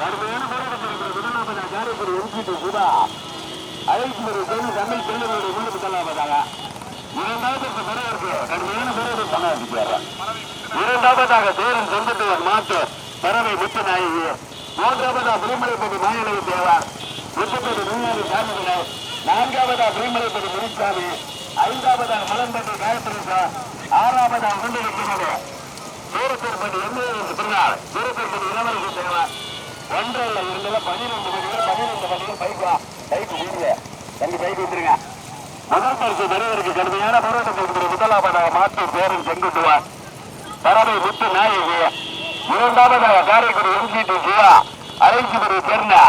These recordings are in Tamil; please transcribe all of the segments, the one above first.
கடுமையான போராட்டத்தில் முதலாவதாக காரைக்குடி எம்ஜிடி சுதா அழைத்து வரும் செல்வி தமிழ் செல்வனுடைய முன்பு செல்லாவதாக இரண்டாவது பெறவருக்கு கடுமையான போராட்டம் சமாளிக்கிறார் இரண்டாவதாக தேரன் செங்கத்துவர் மாற்று பறவை முத்து மூன்றாவதா திருமலைப்பதி மாநிலவை தேவார். முத்துப்பதி நூறு சாமிகளை. நான்காவதா திருமலைப்பதி முனிசாமி ஐந்தாவதா மலம்பட்டி காயத்ரி சார் ஆறாவதா முன்னிலைக்கிறது சூரத்தூர்பதி எண்பது பிறந்தாள். சூரத்தூர்பதி இளவரசி தேவார். ஒன்றில் இருந்ததுல பன்னிரெண்டு வண்டிகள் பன்னிரெண்டு வண்டிகள் பைக்கா பைக் வீடுங்க ரெண்டு பைக் வந்துருங்க முதல் பரிசு பெறுவதற்கு கடுமையான போராட்டம் முதலாவதாக மாற்று பேரன் செங்குட்டுவார் பரவை முத்து நாயகி. இரண்டாவதாக காரைக்குடி எம்ஜிடி ஜியா அரைஞ்சிபுரி தெர்னா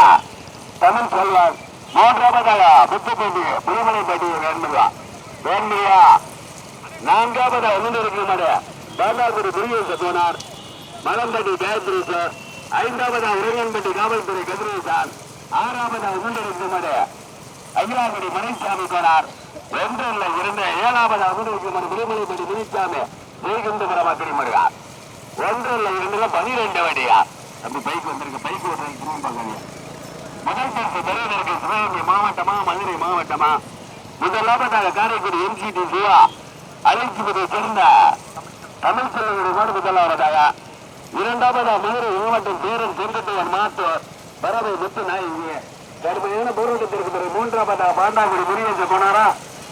தமிழ் செல்வன் மூன்றாவதாக முத்துப்பட்டி புதுமலைப்பட்டி வேண்மையா வேண்மையா நான்காவதாக முன்னிருக்கும் பாண்டாகுடி முருகேச போனார் மலம்பட்டி காயத்ரி சார். ஐந்தாவதாக உரையன்பட்டி காவல்துறை கதிரேசான் ஆறாவதாக முன்னிருக்கும் அகிலாங்குடி மணிசாமி போனார் ஒன்று இல்லை இரண்டு ஏழாவதாக முன்னிருக்கும் விடுமலைப்பட்டி முனிசாமி ஸ்ரீகுந்தபுரம் ஒன்று இல்லை இருந்துல பனிரெண்டு வண்டியா அப்படி பைக் வந்திருக்கு பைக் ஓட்டுறதுக்கு திரும்ப முதல் பரிசு பெறுவதற்கு சிவகங்கை மாவட்டமா மதுரை மாவட்டமா? முதலாவதாக காரைக்குடி எம்சிடி சிவா அழைச்சிபதியை சேர்ந்த தமிழ் செல்வங்களுடைய முதலாவதாக இரண்டாவதா மதுரை மாவட்டம் பேரன் செங்கட்டையன் மாத்தூர் பரவை முத்து நாயகி. கடுமையான போராட்டத்திற்கு பிறகு மூன்றாவதா பாண்டாங்குடி முருகேசன் போனாரா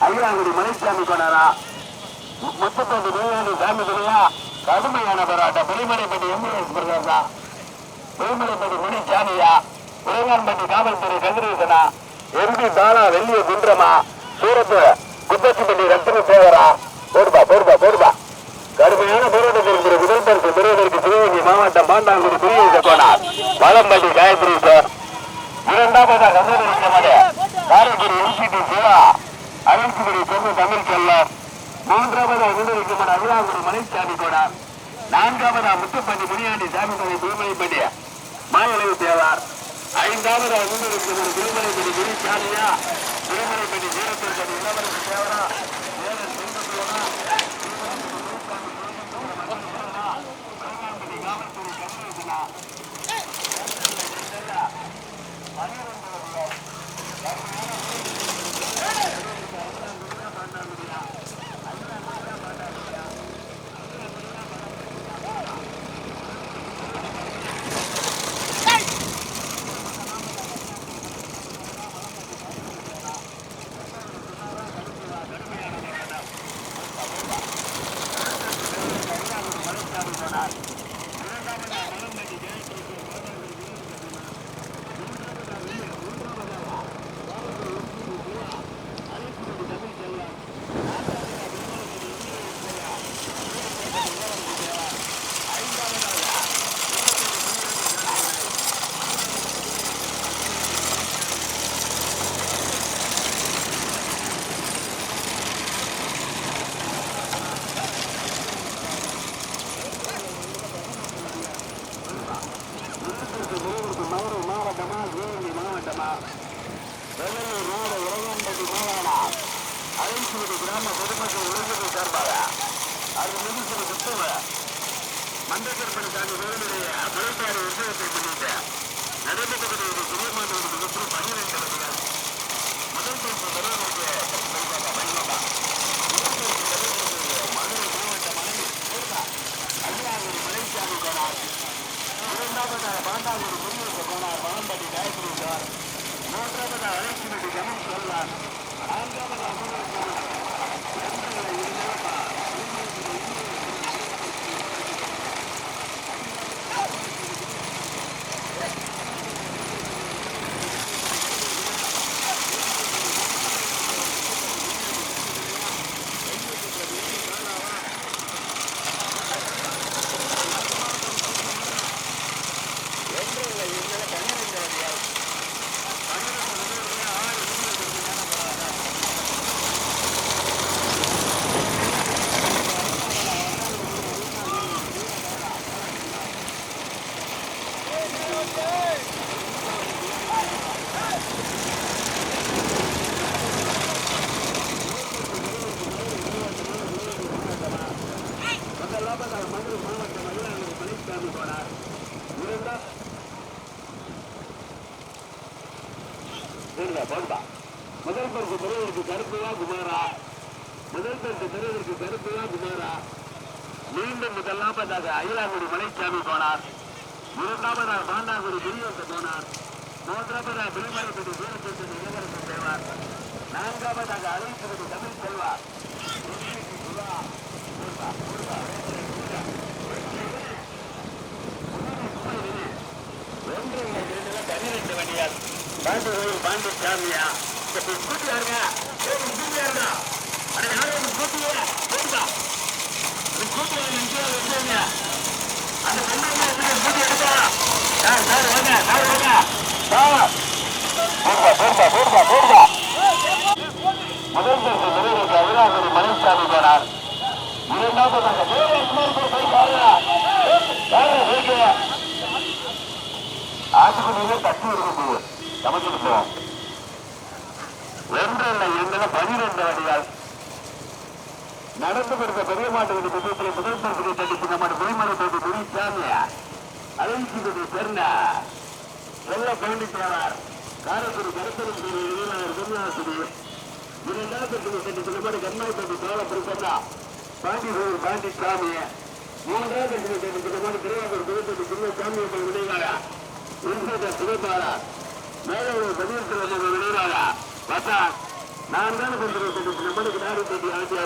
ஐயாங்குடி மலைசாமி போனாரா முப்பத்தஞ்சு நோயாளி சாமி துணையா கடுமையான போராட்டம் பெருமலைப்பட்டி எம்எல்ஏஸ் பிரிமலைப்பட்டி முனி சாமியா உலகான்பட்டி காவல்துறை கதிரேசனா எம்பி பாலா வெள்ளிய குன்றமா சூரத்து குப்பச்சிப்பட்டி ரத்தன சேவரா போடுபா போடுபா போடுபா கடுமையான போராட்டத்திற்கு பிறகு முதல் பரிசு பெறுவதற்கு சிவகங்கை மாவட்டம் பாண்டாங்குடி குடியேற்ற போனார் வளம்பட்டி காயத்ரி சார். இரண்டாவதாக கதிரேசமடே காரைக்குடி எம்சிடி சிவா. அருள்குடி சொந்த தமிழ் செல்லம் மூன்றாவதா முன்னிறுத்தப்பட அகிலாங்குடி மலைசாமி கோடார் நான்காவதா முத்துப்பட்டி முனியாண்டி சாமி சாமிமலை திருமலைப்பட்டி மாயளவு தேவார். ஐந்தாவதா முன்னிறுத்தப்பட திருமலைப்பட்டி குருசாமியா திருமலைப்பட்டி வீரத்திற்பட்டி இளவரசு தேவரா. இரண்டாவது முன்னூறு போனார் வளம்பட்டி காயத்ரி சார் மூன்றாவது அழைச்சிமட்டி ஜமன் சொல்லார் நான்காவது அமர்வு பெறுவதற்கு குமாரா? முதல் பரிசு பெறுவதற்கு கருப்பையா குமாரா? மீண்டும் முதலாவதாக அயிலாங்குடி மலைச்சாமி போனார். இரண்டாவதாக பாண்டாங்குடி பெரியவங்க போனார். மூன்றாவதாக விளிமலைப்பட்டி வீரத்திற்கு இளவரசன் செய்வார். நான்காவதாக அழைப்பது தமிழ் செல்வார் ஒன்று இரண்டுல பன்னிரெண்டு வண்டியார் பாண்டு கோயில் பாண்டு சாமியா இப்ப கூட்டி யாருங்க கூட்டி யாருங்க அட யாரும் கூட்டியே போடுதா அது கூட்டி நினைச்சு வச்சுங்க அந்த பெண்ணாங்க கூட்டி எடுத்தா சார் சார் வாங்க சார் வாங்க சார் போடுதா போடுதா போடுதா போடுதா முதல் பரிசு பெறுவதற்கு அவினாகுடி மலைசாமி போனார் இரண்டாவதாக வேறு இன்னொரு போய் பாருங்க பாருங்க போய்க்கு ஆட்டுக்குடியிலே தட்டி இருக்குது சமைச்சிட்டு போவோம் ஒன்று எங்களை பனிரெண்டு வடிகள் நடந்து கொடுத்த பெரிய மாட்டு புத்தகத்தில் முதல் பரிசு தடிப்பு நம்ம குடிமலை போட்டு குடி சாமியா? அழைச்சிட்டு சேர்ந்த செல்ல பழனித்தேவர் இளைஞர் சோழ பாண்டி பாண்டி சாமி மூன்றாவது தடிப்பு நம்ம திருவாரூர் குருத்தடி சின்ன சாமி விளைவாரா சிவபாரா பதினெட்டு பார்த்தா நான் தான் கொண்டு நம்மளுக்கு நாடு தேடி ஆட்சி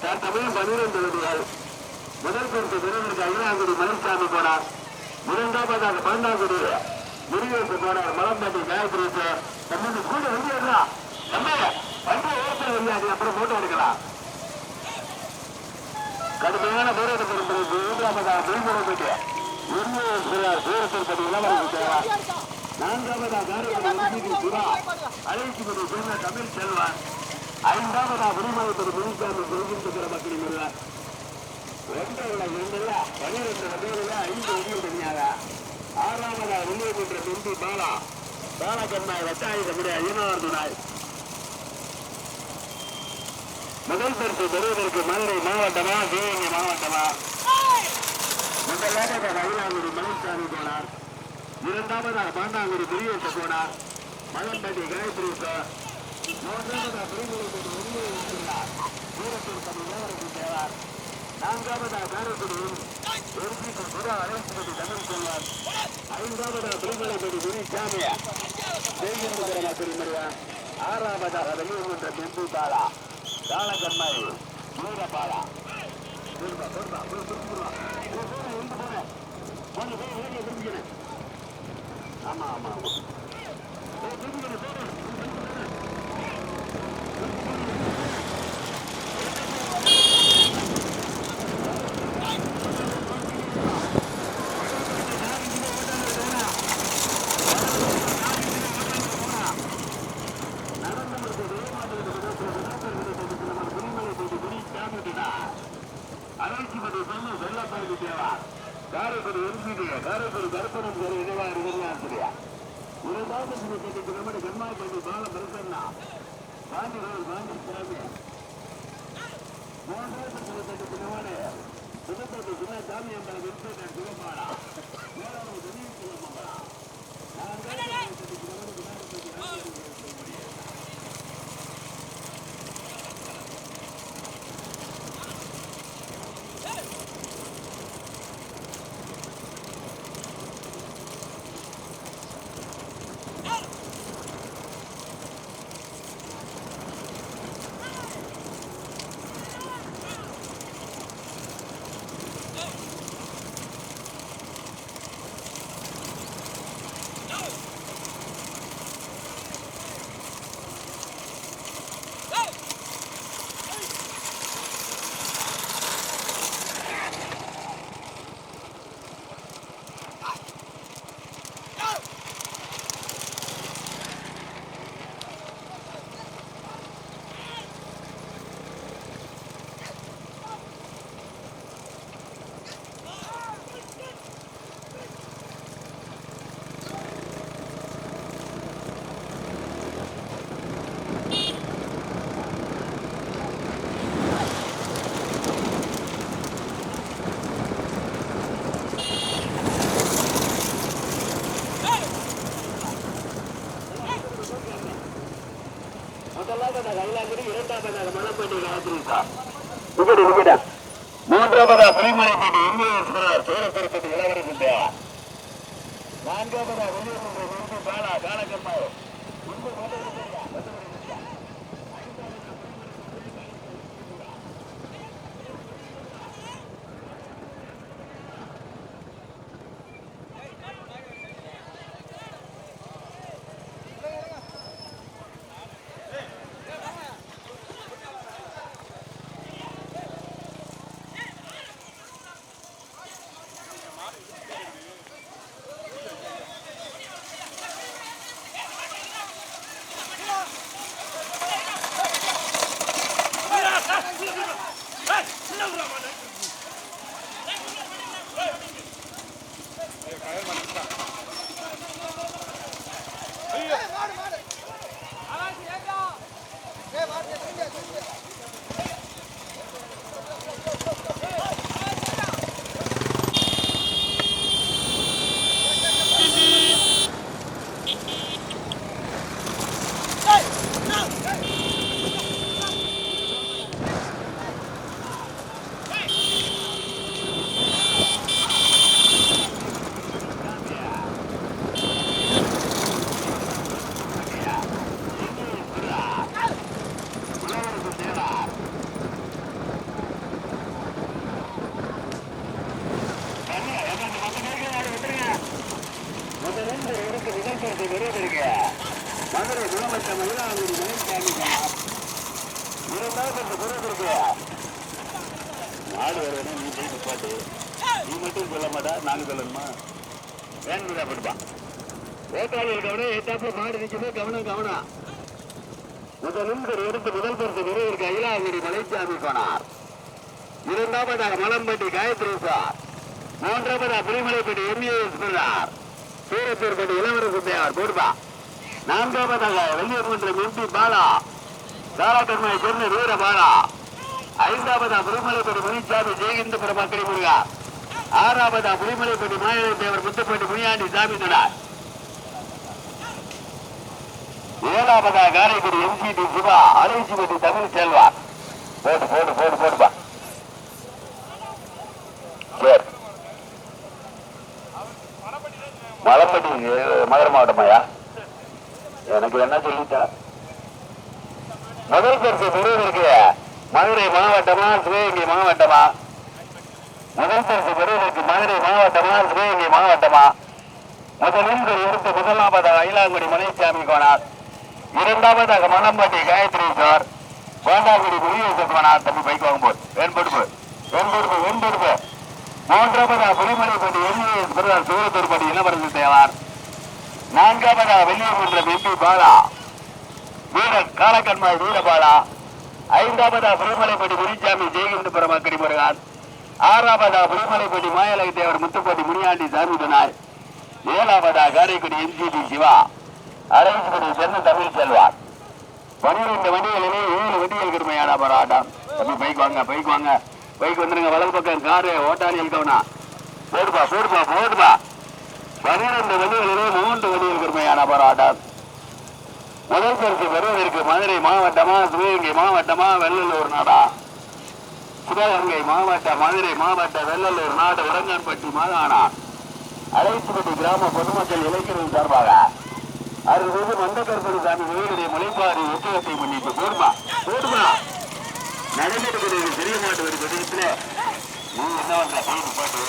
சார் தமிழ் பன்னிரண்டு முதல் பரிசு வீரர்களுக்கு ஐயாங்குடி மலைசாமி போனார். இரண்டாவதாக பன்னெண்டாங்குடி முருகேசு போனார். காயத்ரி தம்பி கூட வண்டி எடுக்கலாம் தம்பி வண்டி ஓட்ட வழியாது அப்புறம் போட்டோ எடுக்கலாம். கடுமையான போராட்டம் இருந்தது மூன்றாவதாக மேல்முறைப்பட்டு உரிமையாளர் சூரத்திற்கு இளவரசு நான்காவதா காரைக்குடி சுரா. அழைச்சிபதி சேர்ந்த தமிழ் செல்வன். ஐந்தாவதா விடுமலைப்பது முனிசாமி குருகின்ற மக்களின் ஒருவர் ஒன்றில் இரண்டுல பனிரெண்டு பேருல ஐந்து உதவி தனியாக. ஆறாவதா வெளியேற்ற தும்பி பாலா. பாலகம்மாய் வட்டாயுதமுடைய ஐயனார் துணாய் முதல் பரிசு பெறுவதற்கு மதுரை மாவட்டமா சிவகங்கை மாவட்டமா? முதலாவதாக ரகுலாங்குடி மலைசாமி போனார். இரண்டாவதாக பாண்டாங்குடி பெரியேற்ற போனார் மலம்பட்டி காயத்ரி மூன்றாவதாக பிரிவுகளுக்கு வெளியே இருக்கிறார் வீரத்தூர் தமிழ் தேவார். நான்காவதாக காரக்குடியில் எரிசிக்கு புறா அழைப்பது தமிழ் செல்வார். ஐந்தாவதாக பெருங்குளத்தோடு முனிசாமி ஜெயகிந்திர மக்கள் மரியா. ஆறாவதாக வெளியுன்ற பெந்து பாலா. காலகண்மாய் வீரபாலா. போடுப்பா ஆமாம் ஆமாம் எங்க புதுக்கோட்டை சின்ன சாமி அம்பலம் ஐலாங்குடி இரண்டாவதாக மணப்பட்டி காயத்ரி சார் இந்தியேஸ்வரர் சூரத்திருப்பதி இளவரசு தேவா நான்காவதா வெளியூர் பாலா காலக்கம்மாய் குணமற்ற முதலமைச்சர் மயிலாங்குடி மலைசாமி இருந்தாலும் இந்த குரல் இருக்கு மாடு வருவதும் நீ போய் நிப்பாட்டு நீ மட்டும் சொல்ல மாட்டா நாங்க சொல்லணுமா வேணும்தான் படுப்பா ஓட்டாளிகள் கவனம் ஏத்தாப்ப மாடு நிற்குது கவனம் கவனம் முதலும் எடுத்து முதல் பரிசு விருதுக்கு அயிலாங்குடி மலைச்சாமி போனார் இரண்டாவதாக மலம்பட்டி காயத்ரி சார் மூன்றாவதாக புலிமலைப்பட்டி எம்ஏஎஸ் பிள்ளார் சூரத்தூர்பட்டி இளவரசு தேவர் போடுப்பா நான்காவதாக வெள்ளியமன்றம் எம்பி பாலா. தாராக்கண்மாய் சேர்ந்த வீர பாலா. ஐந்தாவதா புலிமலைப்பட்டி முனிசாமி ஜெயகிந்த மக்களி முருகா ஆறாவதா புலிமலைப்பட்டி மாயவை தேவர் முத்துப்பட்டி முனியாண்டி சாமி துணார் ஏழாவதா காரைக்குடி எம்சிடி சிவா அலைசிபதி தமிழ் செல்வா போட்டு போட்டு போட்டு போட்டுப்பா சரி. மலப்பட்டி மதுரை மாவட்டமாயா? எனக்கு என்ன சொல்லிட்டா? முதல் பரிசு பெறுவதற்கு மதுரை மாவட்டமா சிவகங்கை மாவட்டமா? முதல் பரிசு பெறுவதற்கு மதுரை மாவட்டமா சிவகங்கை மாவட்டமா? முதலில் எடுத்து முதலாவதாக அயிலாங்குடி மலைசாமி கோனார். இரண்டாவதாக மணம்பட்டி காயத்ரி சார். கோண்டாங்குடி முருகேச கோனார் தம்பி பைக் வாங்கும்போது வெண்படுப்பு. வெண்படுப்பு வெண்படுப்பு. மூன்றாவதாக புலிமலைப்பட்டி எம்ஏஎஸ் பிரதர் சூரத்தூர்பட்டி இளவரசு தேவார். நான்காவதாக வெளியூர் எம்பி பாலா. வீர காலக்கண்மாய் வீரபாலா ஐந்தாவதா புலிமலைப்பட்டி குருசாமி ஜெயகிந்தபுரம் அக்கடி முருகான். ஆறாவதா புலிமலைப்பட்டி மாயலக தேவர் முத்துப்பட்டி முனியாண்டி சாமிதனார் ஏழாவதா காரைக்குடி எம்ஜிபி சிவா. அரைக்குடி சென்ன தமிழ் செல்வார். பன்னிரண்டு வண்டிகளிலே ஏழு வண்டிகள் கடுமையான போராட்டம். தம்பி பைக் வாங்க பைக் வாங்க. பைக் வந்துருங்க வலது பக்கம் காரு ஓட்டாளி கவனா. போடுப்பா போடுப்பா போடுப்பா. பன்னிரண்டு வழிகளிலே மூன்று வழிகள் கடுமையான போராட்டம். முதல் பரிசு பெறுவதற்கு மதுரை மாவட்டமா சிவகங்கை மாவட்டமா வெள்ளலூர் நாடா? சிவகங்கை மாவட்டம் மதுரை மாவட்ட வெள்ளலூர் நாடு உடங்கன்பட்டி மாகாணா அழைத்துப்பட்டி கிராம பொதுமக்கள் இளைஞர்கள் சார்பாக அருள்மிகு மந்தகர்படி சாமி கோயிலுடைய முளைப்பாரி ஒத்துழைப்பை முன்னிட்டு போடுமா போடுமா நடந்திருக்கிறது பெரிய மாட்டு ஒரு நீ என்ன பாட்டு.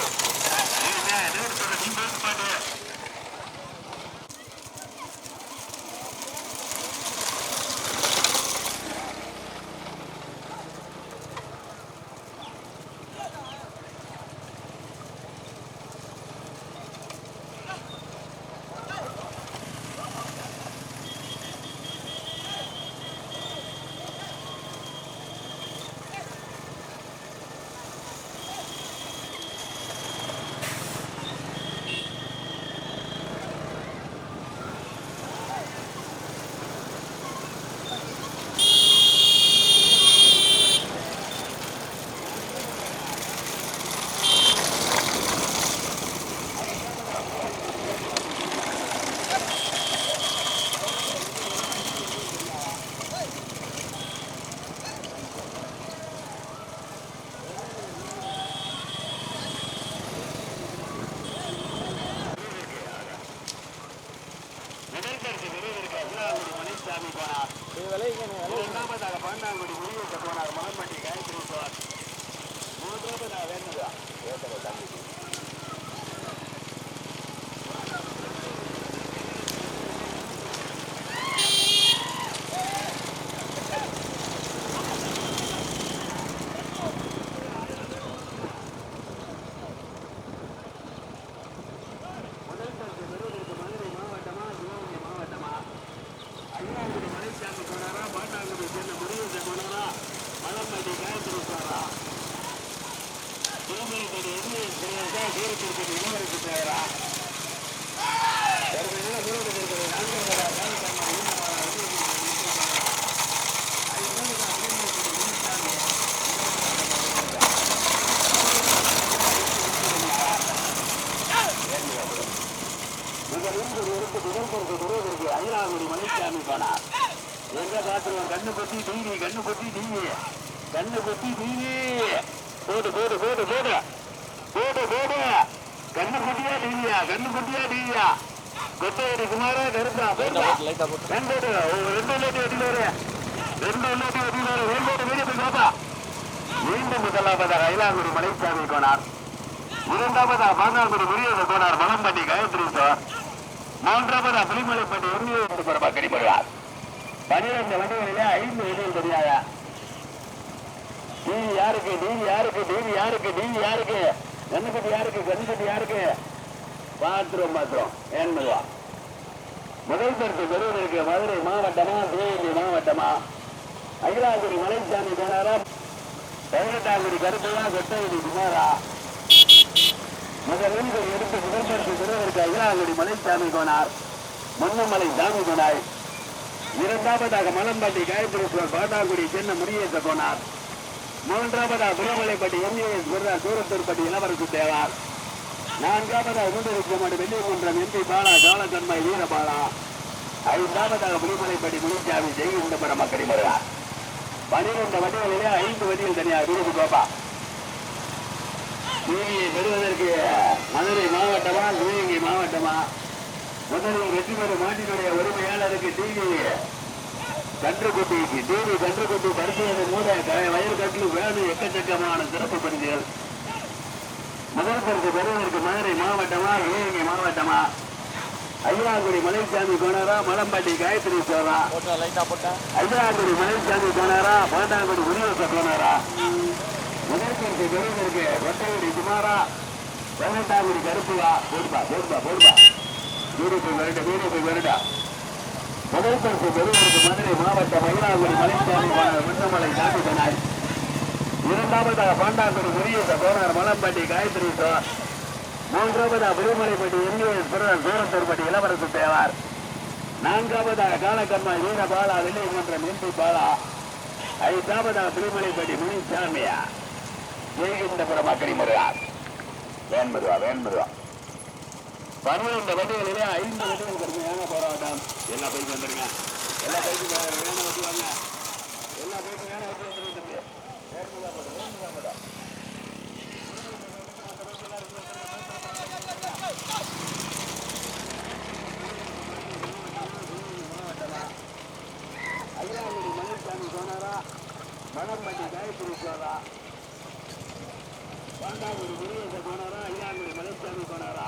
போடு கண்ணு குட்டியா டிவியா கண்ணு குட்டியா டிவியா கொத்தவரி குமாரா போட்டு ரெண்டு ரெண்டு உள்ளாட்டி வெட்டில வரு ரெண்டு உள்ளாட்டி வெட்டில வரு ரெண்டு வெளியே போய் பாப்பா. மீண்டும் முதலாவதாக ஐலாங்குடி மலைசாமி கோனார். இரண்டாவதா பாங்காங்குடி முருகேச கோனார் மலம்பட்டி காயத்ரி சார் மூன்றாவதா புலிமலைப்பட்டி உரிமையை பெறமா கடிபடுவார் பனிரெண்டு வண்டிகளிலே ஐந்து வண்டிகள் தெரியாதா? டிவி யாருக்கு டிவி யாருக்கு டிவி யாருக்கு டிவி யாருக்கு? கணபதி யாருக்கு? கண்ணுக்கட்டி யாருக்கு? Bathroom bathroom. ஏன்மதுவா முதல் பரிசு இருக்கு மதுரை மாவட்டமா சிவகங்கை மாவட்டமா? அகிலாங்குடி மலைசாமி போனாரா பதினெட்டாங்குடி கருப்பையா கொட்டகுடி குமாரா? முதலில் எடுத்து முதல் பரிசு பெறுவதற்கு அகிலாங்குடி மலைசாமி கோனார் மன்னமலை சாமி கோனாய் இரண்டாவதாக மலம்பாட்டி காயத்ரீஸ்வர் பாட்டாங்குடி சென்ன முருகேச கோனார். மூன்றாவதா புறமலைப்பட்டி எம்ஏஎஸ் குருதா சூரத்தூர்பட்டி இளவரசு தேவார் நான்காவதா மூன்றிருக்கும் வெள்ளிமன்றம் எம்பி பாலா காலத்தன்மை வீரபாலா. ஐந்தாவதாக புலிமலைப்பட்டி முனிச்சாமி ஜெயகுண்டபுரம் மக்கள் வருவார் பனிரெண்டு வண்டிகளிலே ஐந்து வண்டிகள் தனியார் விருது கோபா. நீதியை பெறுவதற்கு மதுரை மாவட்டமா சிவகங்கை மாவட்டமா? முதலில் வெற்றி பெறும் மாட்டினுடைய உரிமையாளருக்கு டிவி கன்றுக்குட்டிக்கு டிவி கன்றுக்குட்டி பரிசோதனை மூட க- வயல் எக்கச்சக்கமான சிறப்பு பரிசுகள். முதல் பரிசு பெறுவதற்கு மதுரை மாவட்டமா சிவகங்கை மாவட்டமா? ஐயாங்குடி மலைசாமி கோணாரா மலம்பாட்டி காயத்ரி சோரா ஐயாங்குடி மலைசாமி கோணரா பாட்டாங்குடி முனிவச கோணரா முதற்கருக்கு பெறுவதற்கு கொட்டையுடி குமாரா பதினெட்டாங்குடி கருப்புவா போடுப்பா போடுப்பா போடுப்பா. வீடு போய் வருட வீடு போய் வருடா முதல் பரிசு பெருவதற்கு மதுரை மாவட்ட மயிலாடுதுறை மலைச்சாமி கோணர் முன்னமலை சாமி இரண்டாவதாக பாண்டாங்குடி முரியச கோணர் மலம்பட்டி காயத்ரி சோர் மூன்றாவதா புதுமலைப்பட்டி எம்ஏஎஸ் பிறர் சூரத்தூர்பட்டி இளவரசு தேவார். நான்காவதாக காலக்கர்மா வீரபாலா வில்லைமன்றம் எம்பி பாலா. ஐந்தாவதாக திருமலைப்பட்டி முனிசாமியா ஜெயகிந்தபுரம் அக்கடி முருகார். வேன்மதுவா வேன்மதுவா பன்னிரண்டு வண்டிகளிலே ஐந்து வண்டிகள் கடுமையான போராட்டம். எல்லா பைக்கும் வந்துடுங்க எல்லா பைக்கும் வேணும் வண்டி வாங்க. எல்லா பைக்கும் வேணும் வண்டி வந்துருங்க தம்பி வேன்மதுவா மணிசாமி போனாரா மணம்பட்டி காயத்ரி முருகேச போனாரா ஐயாங்குடி மலைசாமி போனாரா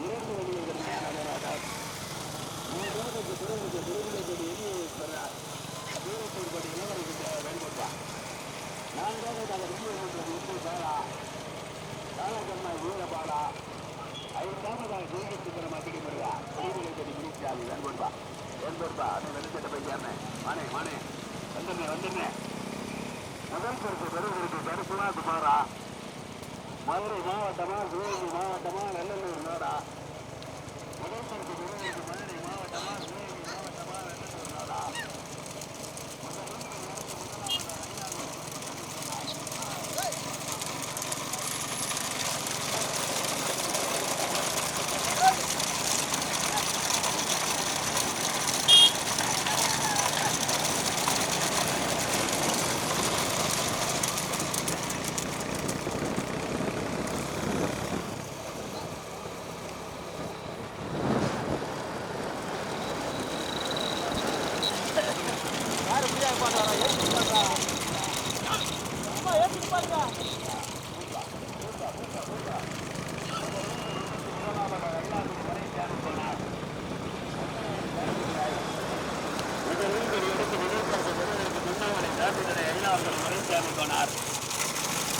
இரண்டு வழிகள் கடுமையான போராட்டம் மூன்றாவதுக்கு பிறகு திருவிழப்படி எண்ணியிருக்கிறார் தூரத்தூர்படி இளவரசு வேண்டுபா நான்காவதாக நீதிமன்றம் எம்பி பாலா காலக்கண்ணா வீரபாலா ஐந்தாவதாக ஜெயகத்துபுரம் அக்கடி முருகா திருவிழப்படி முனிசாமி வேண்டுபா வேண்டுபா அதை வெளிச்சத்தை போய் சேர்ந்தேன் மானே மானே வந்துடுறேன் வந்துடுறேன் முதல் பரிசு பெறுவதற்கு கருப்புனா குமாரா மதுரை மாவட்டமா சிவகங்கை மாவட்டமா நல்லூர் நாடா? முதல் பரிசு பெறுவதற்கு மதுரை மாவட்டமா சிவகங்கை மாவட்டமா நல்லூர் நாடா?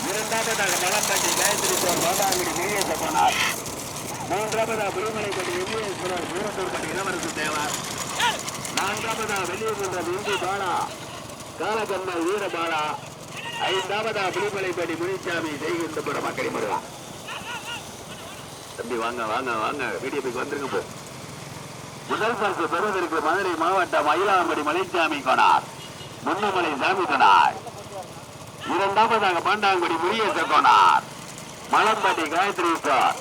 இரண்டாவதாக மலம்பட்டி காயத்ரி சோர் கோதாங்குடி முருகேச போனார் மூன்றாவதா புலிமலைப்பட்டி விஜயேஸ்வரர் மூலத்தூர்பட்டி இளவரசு தேவர் நான்காவதா வெளியூர் இந்து பாலா காலக்கண்மல் வீரபாலா ஐந்தாவதா புலிமலைப்படி முனிசாமி செய்கின்றபுரம் மக்களை முருகா தம்பி வாங்க வாங்க வாங்க. வீடியோக்கு வந்துருங்க போ. முதல் பரிசு பெறுவதற்கு மதுரை மாவட்டம் மயிலாம்படி மலைச்சாமி கோனார் முன்னமலை சாமி இரண்டாவது இரண்டாவதாக பாண்டாங்குடி முரியேச கோனார் மலம்பட்டி காயத்ரி சார்.